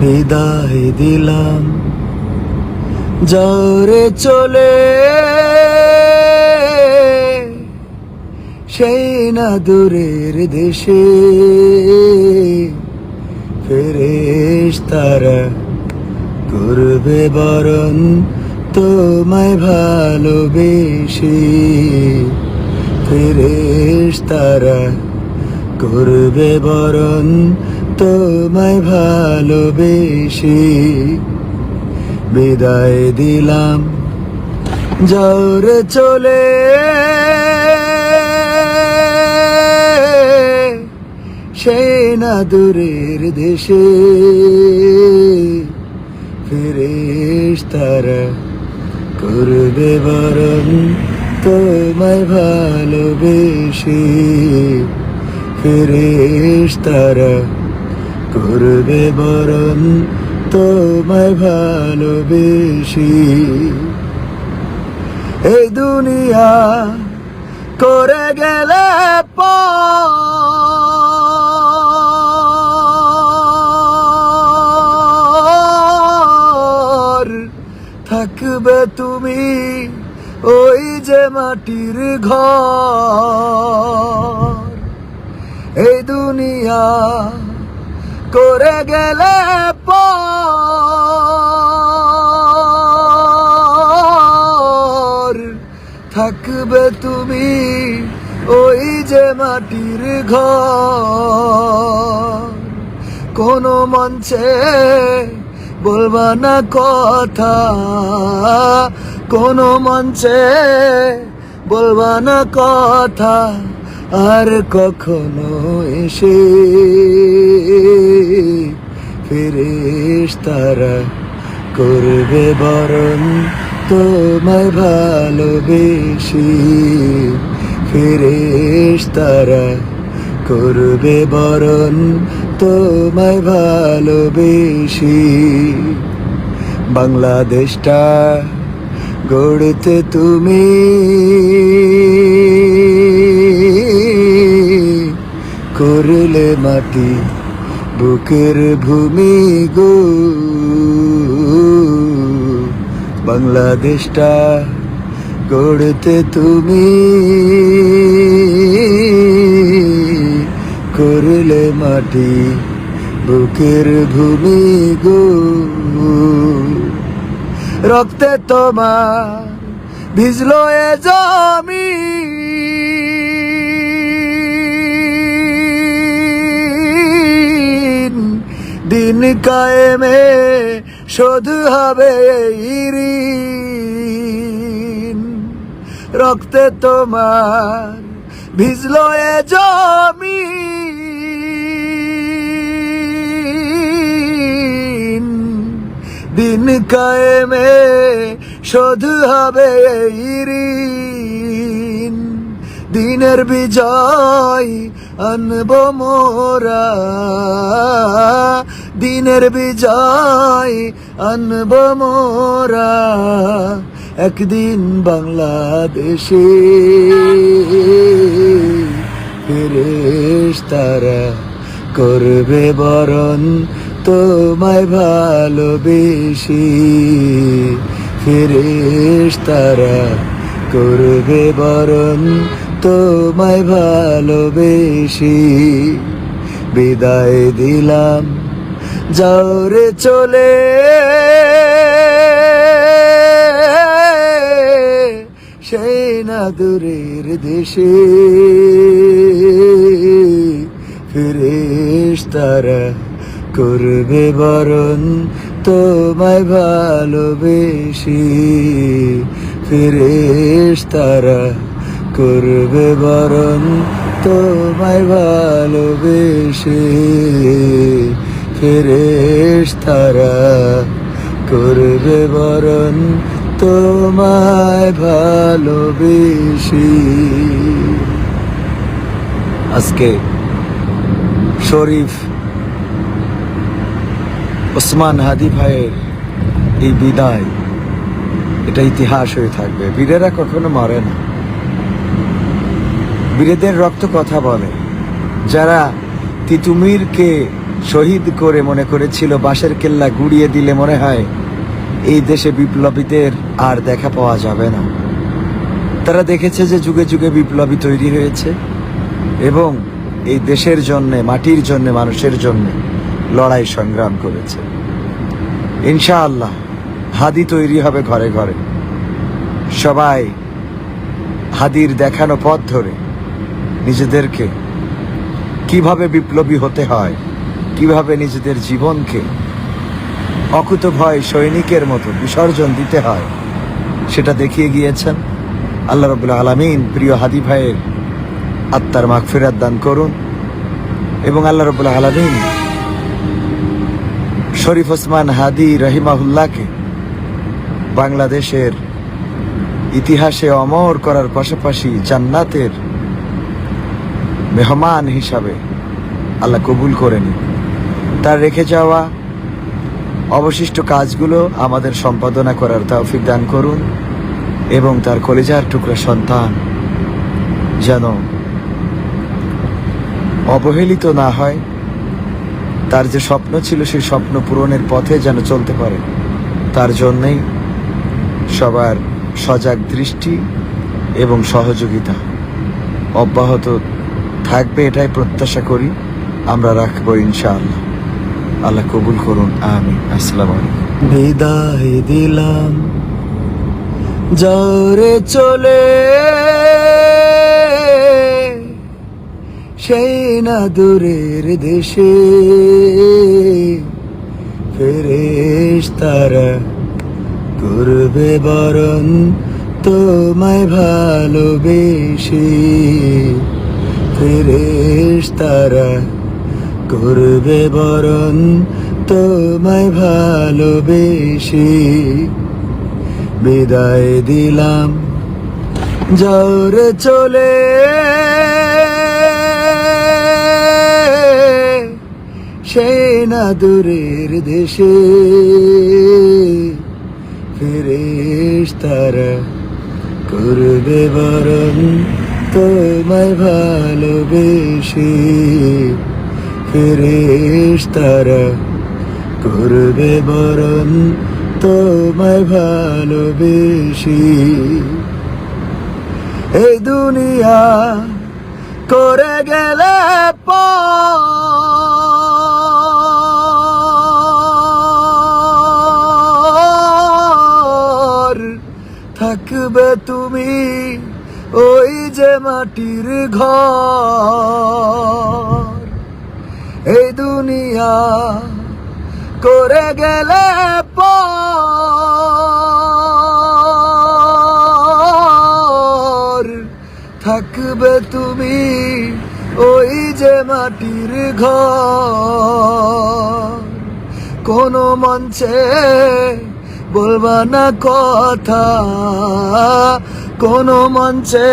বিদায় দিলাম। যারে চলে। সেই না দূরের দেশে। ফেরেশ তারা করবে বরণ তোমায় ভালোবেসে। ফেরেশ তারা করবে বরণ তোমায় ভালোবেসে বিদায় দিলাম। জোরে চলে। সেই না দূরের দেশে। ফিরেশ তারা করবে বরণ তোমায় ভালোবেসে। ফিরেশ তারা করবে বরণ তোমায় ভালোবেসি। এই দুনিয়া করে গেলে থাকবে তুমি ওই যে মাটির ঘর। এই দুনিয়া করে গেলে পর থাকবে তুমি ওই যে মাটির ঘর। কোনো মঞ্চে বলবা না কথা। কোনো মঞ্চে বলবা না কথা। আর কখনো এসে ফিরিস তারা করবে বরণ তোমায় ভালোবেসি। ফিরিস তারা করবে বরণ তোমায় ভালোবেসি। বাংলাদেশটা গড়তে তুমি মাটি, বুকের ভূমি গো। বাংলাদেশটা গড়তে তুমি করলে মাটি, বুকের ভূমি গো। রক্তে তোমার ভিজলো এ জমি। দিন কায়েমে শোধ হবে ঋণ রক্তে তোমার ভিজলো এ জমি দিন কায়েমে শোধ হবে ঋণ দিনের বিজয় আনব মোরা। দিনের বিজয় আনব মোরা। একদিন বাংলাদেশে ফিরেশ তারা করবে বরণ তোমায় ভালোবেসি। ফিরেশ তারা করবে বরণ তোমায় ভালোবেসি বিদায় দিলাম। যাওরে চলে। সেই না দূরের দেশে ফিরেশ তারা করবে বরণ। তোমায় ভালোবেসি ফিরেশ তারা করবে বরণ তোমায় ভালোবেসে। ফিরেশ তারা করবে বরণ তোমায় ভালোবেসি। আজকে শরীফ ওসমান হাদি ভাইয়ের এই বিদায়, এটা ইতিহাস হয়ে থাকবে। বীরেরা কখনো মরে না। বীরেদের রক্ত কথা বলে। যারা তিতুমিরকে শহীদ করে মনে করেছিল, বাঁশের কেল্লা গুড়িয়ে দিলে মনে হয়, এই দেশে বিপ্লবীদের আর দেখা পাওয়া যাবে না। তারা দেখেছে যে যুগে যুগে বিপ্লবী তৈরি হয়েছে এবং এই দেশের জন্য, মাটির জন্য, মানুষের জন্য লড়াই সংগ্রাম করেছে। ইনশাআল্লাহ, হাদি তৈরি হবে ঘরে ঘরে। সবাই হাদির দেখানো পথ ধরে নিজেদেরকে কীভাবে বিপ্লবী হতে হয়, কীভাবে নিজেদের জীবনকে অকুত ভয় সৈনিকের মতো বিসর্জন দিতে হয়, সেটা দেখিয়ে গিয়েছেন। আল্লাহ রবুল্লা আলমিন প্রিয় হাদি ভাইয়ের আত্মার মাগফিরাত দান করুন এবং আল্লাহ রবুল্লা আলমিন শরীফ ওসমান হাদি রহিমাহুল্লাহকে বাংলাদেশের ইতিহাসে অমর করার পাশাপাশি জান্নাতের মেহমান হিসাবে আল্লাহ কবুল করে নিন। তার রেখে যাওয়া অবশিষ্ট কাজগুলো আমাদের সম্পাদনা করার তৌফিক দান করুন এবং তার কলেজার টুকরা সন্তান যেন অবহেলিত না হয়, তার যে স্বপ্ন ছিল সেই স্বপ্ন পূরণের পথে যেন চলতে পারে, তার জন্যেই সবার সজাগ দৃষ্টি এবং সহযোগিতা অব্যাহত থাকবে, এটাই প্রত্যাশা করি। আমরা রাখব ইনশাআল্লাহ। আল্লাহ কবুল করুন আমি আসসালামু বিদায় দিলাম যারে চলে। সেই না দূরের দেশে। ফেরেশ তারা করবে বরণ, তোমায় ভালোবেসে। ফেরেশ তারা করবে বরণ তোমায় ভালোবেসে। বিদায় দিলাম, জোরে চলে। সেই না দূরের দেশে ফিরেশ তারা করবে বরণ তোমায় ভালোবেসে ফিরেশ তারা করবে বরণ তোমায় ভালোবেসে। এই দুনিয়া করে গেলে থাকবে তুমি ওই যে মাটির ঘর। এই দুনিয়া করে গেলে পর। থাকবে তুমি ওই যে মাটির ঘর। কোনো মঞ্চে বলবা না কথা। কোনো মঞ্চে